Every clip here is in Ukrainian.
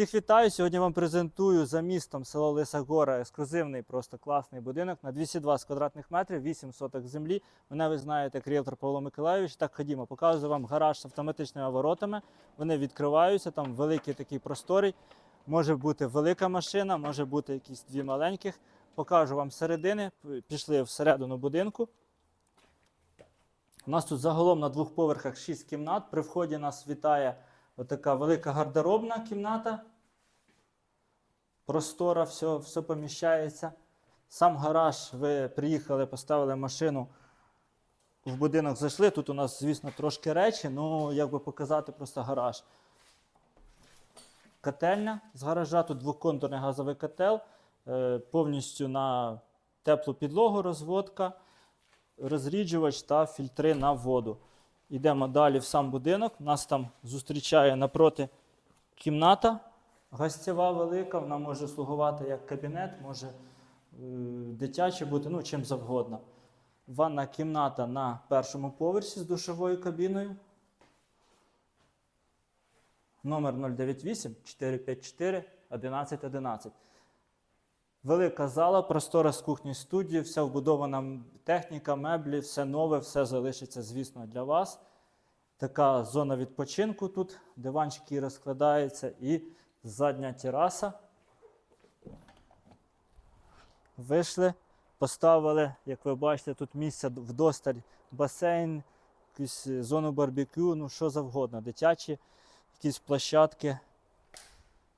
Всіх вітаю! Сьогодні вам презентую за містом село Лиса Гора ексклюзивний, просто класний будинок на 220 квадратних метрів, 8 соток землі. Мене ви знаєте, як ріелтор Павло Миколайович. Так ходімо, показую вам гараж з автоматичними воротами. Вони відкриваються, там великий такий просторий. Може бути велика машина, може бути якісь дві маленьких. Покажу вам середини. Пішли всередину будинку. У нас тут загалом на двох поверхах 6 кімнат. При вході нас вітає отака велика гардеробна кімната. Простора, все, все поміщається. Сам гараж, ви приїхали, поставили машину в будинок, зайшли. Тут у нас, звісно, трошки речі, ну як би показати просто гараж. Котельня з гаража, тут двоконтурний газовий котел, е, повністю на теплу підлогу розводка, розріджувач та фільтри на воду. Йдемо далі в сам будинок. Нас там зустрічає напроти кімната гостєва велика. Вона може слугувати як кабінет, може е, дитяче бути, ну чим завгодно. Ванна кімната на першому поверсі з душовою кабіною. Номер 098 454 1111. Велика зала, простора з кухні студії, вся вбудована техніка, меблі, все нове, все залишиться, звісно, для вас. Така зона відпочинку тут, диванчики розкладаються і задня тераса. Вийшли, поставили, як ви бачите, тут місце вдосталь басейн, якусь е, зону барбекю, ну що завгодно, дитячі, якісь площадки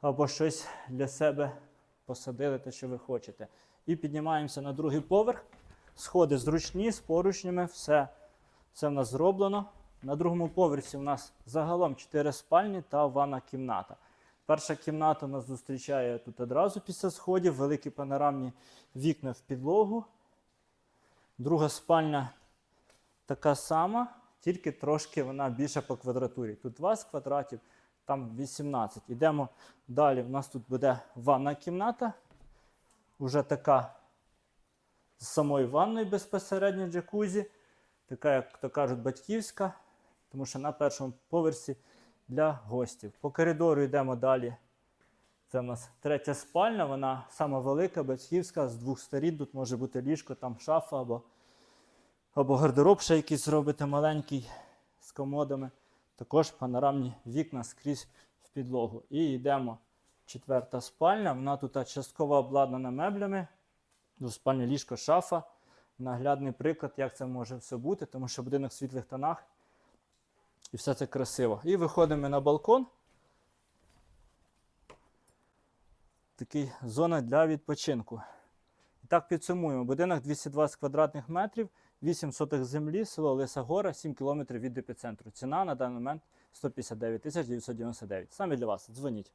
або щось для себе посадили, те, що ви хочете. І піднімаємося на другий поверх. Сходи зручні, з поручнями, все, все в нас зроблено. На другому поверсі у нас загалом 4 спальні та ванна кімната. Перша кімната нас зустрічає тут одразу після сходів, великі панорамні вікна в підлогу. Друга спальня така сама, тільки трошки вона більша по квадратурі. Тут 20 квадратів, там 18. Ідемо далі. У нас тут буде ванна кімната. Уже така з самою ванною безпосередньо джакузі. Така, як то кажуть, батьківська, тому що на першому поверсі для гостів. По коридору йдемо далі. Це в нас третя спальня, вона сама велика, батьківська, з двох сторін. Тут може бути ліжко, там шафа або, або гардероб ще якийсь зробити маленький з комодами. Також панорамні вікна скрізь в підлогу. І йдемо. Четверта спальня. Вона тут частково обладнана меблями. Двоспальне ліжко, шафа. Наглядний приклад, як це може все бути, тому що будинок в світлих тонах. І все це красиво. І виходимо на балкон. Такий зона для відпочинку. І так підсумуємо. Будинок 220 квадратних метрів, 8 сотих землі, село Лиса Гора, 7 кілометрів від епіцентру. Ціна на даний момент 159 тисяч 999. Саме для вас. Дзвоніть.